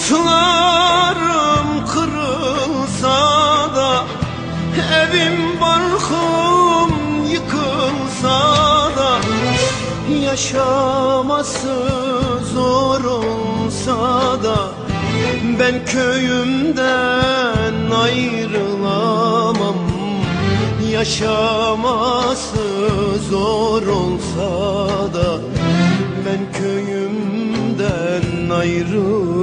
Umutlarım kırılsa da Evim barkım yıkılsa da Yaşaması zor olsa da Ben köyümden ayrılamam. Yaşaması zor olsa da Ben köyümden ayrılamam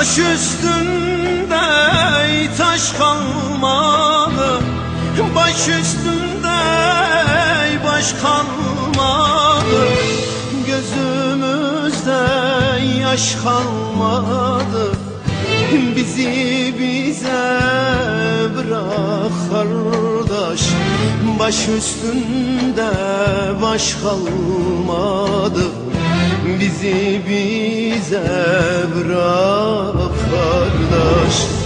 Taş üstünde taş kalmadı. Baş üstünde baş kalmadı. Gözümüzde yaş kalmadı. Bizi bize bırak kardeş. Baş üstünde baş kalmadı. Bizi bize bırak kardeş